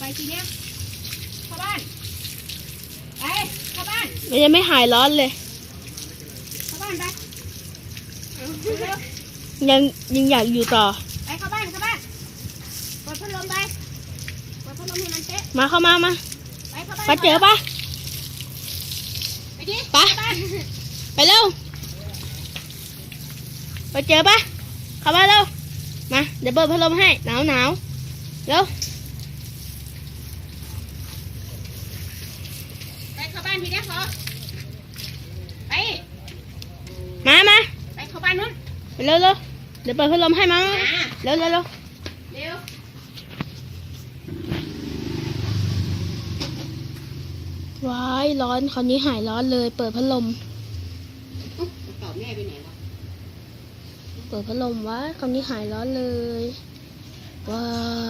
ไปทีเนี้ยเข้าบ้านไปเข้าบ้านมันยังไม่หายร้อนเลย เข้าบ้านไปเอาเร็วยังยังอยากอยู่ต่อ ๆไปเข้าบ้านเข้าบ้านกดพัดลมไปกดพัดลมให้มันเจ๊มาเข้ามามาไปเข้าบ้านไปเจอปะ ไปดิไป เข้าบ้านไปเร็วไปเจอปะเข้ามาเร็วมาเดี๋ยวเปิดพัดลมให้หนาวหนาวเร็ว ไปเข้าบ้าน ทีเนี้ยพอไป มามาไปเข้าบ้านนู้นไปเร็วเร็วเดี๋ยวเปิดพัดลมให้มามาเร็วเร็วเร็วเร็วว้ายร้อนคราวนี้หายร้อนเลย เปิดพัดลมอุ๊ยกระเป๋าแม่ไปไหนวะเปิดพัดลมว้ายคราวนี้หายร้อนเลยว้าย